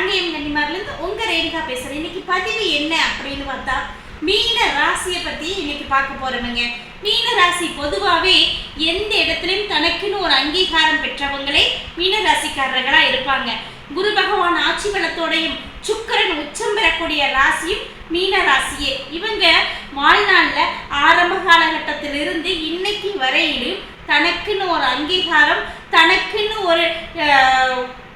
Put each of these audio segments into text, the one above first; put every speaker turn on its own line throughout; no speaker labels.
காங்கேயம் கன்னிமார்லேருந்து உங்க ரேணுகா பேசுறேன். இன்னைக்கு பதிவு என்ன அப்படின்னு பார்த்தா மீன ராசியை பத்தி இன்னைக்கு பார்க்க போறோமுங்க. மீன ராசி பொதுவாகவே எந்த இடத்துலையும் தனக்குன்னு ஒரு அங்கீகாரம் பெற்றவங்களே மீன ராசிக்காரர்களா இருப்பாங்க. குரு பகவான் ஆட்சி பலத்தோடையும் சுக்கரன் உச்சம் பெறக்கூடிய ராசியும் மீன ராசியே. இவங்க வாழ்நாளில் ஆரம்ப காலகட்டத்திலிருந்து இன்னைக்கு வரையிலும் தனக்குன்னு ஒரு அங்கீகாரம் தனக்குன்னு ஒரு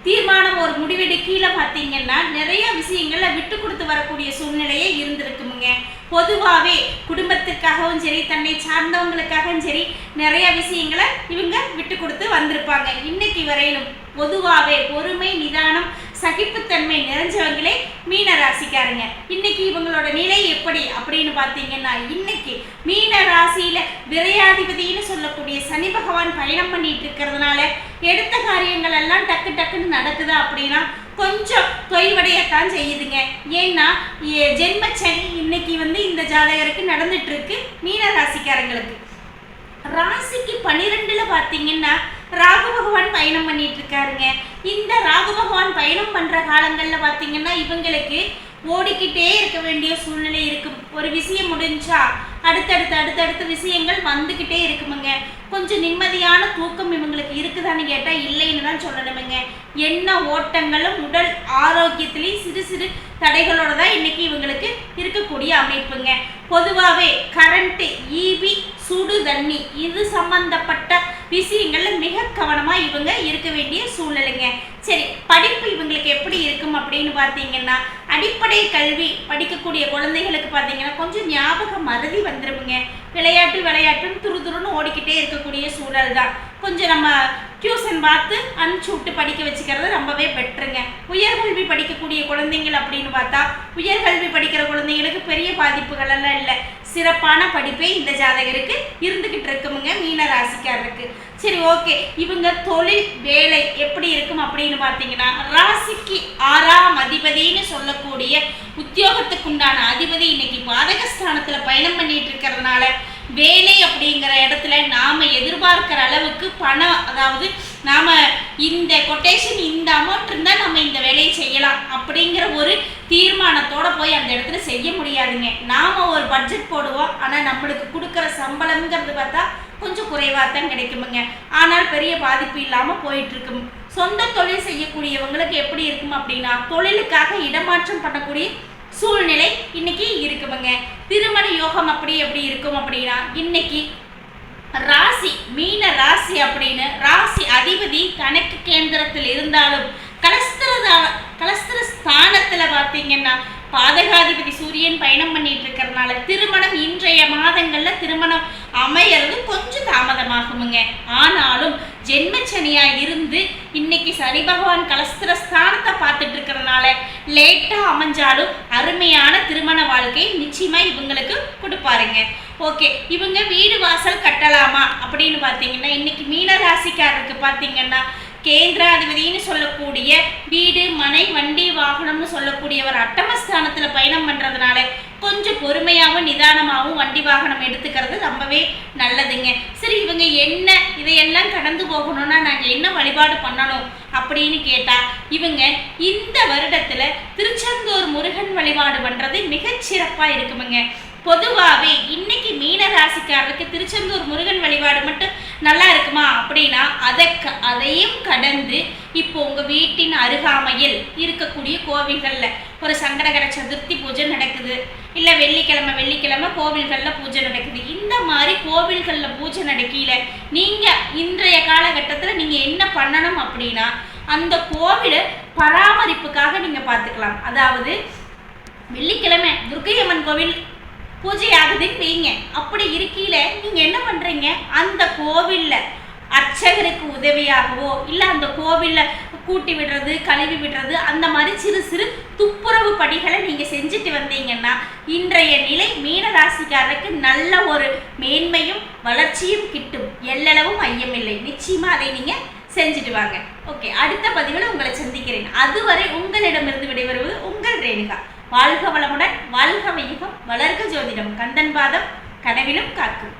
தீர்மானம் ஒரு முடிவெடுக்கையில பார்த்தீங்கன்னா நிறைய விஷயங்களை விட்டு கொடுத்து வரக்கூடிய சூழ்நிலையே இருந்திருக்குமுங்க. பொதுவாகவே குடும்பத்திற்காகவும் சரி தன்னை சார்ந்தவங்களுக்காகவும் சரி நிறைய விஷயங்களை இவங்க விட்டு கொடுத்து வந்திருப்பாங்க. இன்னைக்கு வரையிலும் பொதுவாகவே பொறுமை நிதானம் சகிப்புத்தன்மை நிறைஞ்சவங்களே மீன ராசிக்காரங்க இன்னைக்கு இவங்களோட நிலை எப்படி அப்படின்னு பார்த்தீங்கன்னா இன்னைக்கு மீன ராசியில விரையாதிபதினு சொல்லக்கூடிய சனி பகவான் பயணம் பண்ணிட்டு இருக்கிறதுனால எடுத்த காரியங்கள் எல்லாம் டக்கு டக்குன்னு நடக்குதா அப்படின்னா கொஞ்சம் தொய்வடையத்தான் செய்யுதுங்க. ஏன்னா ஜென்ம சனி இன்னைக்கு வந்து இந்த ஜாதகருக்கு நடந்துட்டு இருக்கு மீன ராசிக்காரங்களுக்கு ராசிக்கு பன்னிரெண்டுல பார்த்தீங்கன்னா ராகு பகவான் பயணம் பண்ணிட்டு இருக்காருங்க இந்த ராகு பகவான் பயணம் பண்ற காலங்கள்ல பார்த்தீங்கன்னா இவங்களுக்கு ஓடிக்கிட்டே இருக்க வேண்டிய சூழ்நிலை இருக்கும். ஒரு விஷயம் முடிஞ்சா அடுத்தடுத்து அடுத்தடுத்த விஷயங்கள் வந்துக்கிட்டே இருக்குமுங்க. கொஞ்சம் நிம்மதியான தூக்கம் இவங்களுக்கு இருக்குதான்னு கேட்டால் இல்லைன்னு தான் சொல்லணுமுங்க. என்ன ஓட்டங்களும் உடல் ஆரோக்கியத்திலையும் சிறு சிறு தடைகளோட தான் இன்னைக்கு இவங்களுக்கு இருக்கக்கூடிய அமைப்புங்க. பொதுவாகவே கரண்ட்டு ஈபி சுடு தண்ணி இது சம்பந்தப்பட்ட விஷயங்களில் மிக கவனமாக இவங்க இருக்க வேண்டிய சூழ்நிலைங்க. சரி படிப்பு இவங்களுக்கு எப்படி இருக்கும் அப்படின்னு பார்த்தீங்கன்னா அடிப்படை கல்வி படிக்கக்கூடிய குழந்தைகளுக்கு பார்த்தீங்கன்னா கொஞ்சம் ஞாபக மறதி வந்துருமுங்க. விளையாட்டு விளையாட்டுன்னு துரு துருன்னு ஓடிக்கிட்டே இருக்கக்கூடிய சூழல் தான். கொஞ்சம் நம்ம டியூஷன் பார்த்து அனுப்பிச்சு விட்டு படிக்க வச்சுக்கிறது ரொம்பவே பெட்டருங்க உயர்கல்வி படிக்கக்கூடிய குழந்தைங்கள் அப்படின்னு பார்த்தா உயர்கல்வி படிக்கிற குழந்தைங்களுக்கு பெரிய பாதிப்புகள் எல்லாம் இல்லை. சிறப்பான படிப்பே இந்த ஜாதகருக்கு இருந்துகிட்டு இருக்குமுங்க. மீன ராசிக்காரருக்கு. சரி ஓகே இவங்க தொழில் வேலை எப்படி இருக்கும் அப்படின்னு பார்த்தீங்கன்னா ராசிக்கு ஆறாம் அதிபதின்னு சொல்லக்கூடிய உத்தியோகத்துக்குண்டான அதிபதி இன்னைக்கு பாதகஸ்தானத்தில் பயணம் பண்ணிட்டு இருக்கிறதுனால வேலை அப்படிங்கிற இடத்துல நாம எதிர்பார்க்கிற அளவுக்கு பணம் அதாவது நாம இந்த கொட்டேஷன் இந்த அமௌண்ட் இருந்தால் நம்ம இந்த வேலையை செய்யலாம் அப்படிங்கிற ஒரு தீர்மானத்தோட போய் அந்த இடத்துல செய்ய முடியாதுங்க. நாம ஒரு பட்ஜெட் போடுவோம் ஆனால் நம்மளுக்கு கொடுக்குற சம்பளம்ங்கிறது பார்த்தா கொஞ்சம் குறைவாக தான் கிடைக்குமுங்க. ஆனால் பெரிய பாதிப்பு இல்லாமல் போயிட்டுருக்கும். சொந்த தொழில் செய்யக்கூடியவங்களுக்கு எப்படி இருக்கும் அப்படின்னா தொழிலுக்காக இடமாற்றம் பண்ணக்கூடிய சூழ்நிலை இன்னைக்கு இருக்குமுங்க. திருமண யோகம் அப்படி எப்படி இருக்கும் அப்படின்னா இன்னைக்கு ராசி மீன ராசி அப்படின்னு ராசி அதிபதி கணக்கு கேந்திரத்தில் இருந்தாலும் கலஸ்திர கலஸ்திர ஸ்தானத்துல பார்த்தீங்கன்னா பாதகாதிபதி சூரியன் பயணம் பண்ணிட்டு இருக்கிறதுனால திருமணம் இன்றைய மாதங்கள்ல திருமணம் அமையறது கொஞ்சம் தாமதமாகுமுங்க. ஆனாலும் ஜென்மச்சனியா இருந்து இன்னைக்கு சனி பகவான் கலஸ்திர ஸ்தானத்தை பார்த்துட்டு இருக்கிறதுனால லேட்டா அமைஞ்சாலும் அருமையான திருமண வாழ்க்கை நிச்சயமா இவங்களுக்கு கொடுப்பாருங்க. ஓகே இவங்க வீடு வாசல் கட்டலாமா அப்படின்னு பார்த்தீங்கன்னா இன்னைக்கு மீன ராசிக்காரருக்கு பார்த்தீங்கன்னா கேந்திராதிபதினு சொல்லக்கூடிய வீடு மனை வண்டி வாகனம்னு சொல்லக்கூடியவர் அட்டமஸ்தானத்துல பயணம் பண்றதுனால கொஞ்சம் பொறுமையாகவும் நிதானமாகவும் வண்டி வாகனம் எடுத்துக்கிறது ரொம்பவே நல்லதுங்க. சரி இவங்க என்ன இதையெல்லாம் கடந்து போகணும்னா நாங்கள் என்ன வழிபாடு பண்ணணும் அப்படின்னு கேட்டா இவங்க இந்த வருடத்துல திருச்செந்தூர் முருகன் வழிபாடு பண்றது மிகச்சிறப்பா இருக்குமுங்க. பொதுவாகவே இன்னைக்கு மீன ராசிக்காரருக்கு திருச்செந்தூர் முருகன் வழிபாடு மட்டும் நல்லா இருக்குமா? அப்படின்னா அதை க- அதையும் கடந்து இப்போ உங்கள் வீட்டின் அருகாமையில் இருக்கக்கூடிய கோவில்களில் ஒரு சங்கடகர சதுர்த்தி பூஜை நடக்குது. இல்லை வெள்ளிக்கிழமை வெள்ளிக்கிழமை கோவில்களில் பூஜை நடக்குது. இந்த மாதிரி கோவில்களில் பூஜை நடக்கையில நீங்கள் இன்றைய காலகட்டத்தில் நீங்கள் என்ன பண்ணணும் அப்படின்னா அந்த கோவிலை பராமரிப்புக்காக நீங்கள் பார்த்துக்கலாம். அதாவது வெள்ளிக்கிழமை துர்க்கையம்மன் கோவில் பூஜை ஆகுதுன்னு வைங்க அப்படி இருக்கையில நீங்க என்ன பண்றீங்க? அந்த கோவில்ல அர்ச்சகருக்கு உதவியாகவோ இல்ல அந்த கோவில்ல கூட்டி விடுறது கழுவி விடுறது அந்த மாதிரி சிறு சிறு துப்புரவு படிகளை நீங்க செஞ்சுட்டு வந்தீங்கன்னா இன்றைய நிலை மீனராசிக்காரருக்கு நல்ல ஒரு மேன்மையும் வளர்ச்சியும் கிட்டும். எல்லளவும் ஐயமில்லை. நிச்சயமா அதை நீங்க செஞ்சுட்டு வாங்க. ஓகே அடுத்த பதிவில் உங்களை சந்திக்கிறேன். அதுவரை உங்களிடமிருந்து விடைபெறுவது உங்கள் ரேணுகா. வாழ்க வளமுடன் வாழ்க வையகம் வளர்க ஜோதிடம் கந்தன் பாதம் கனவிலும் காக்கும்.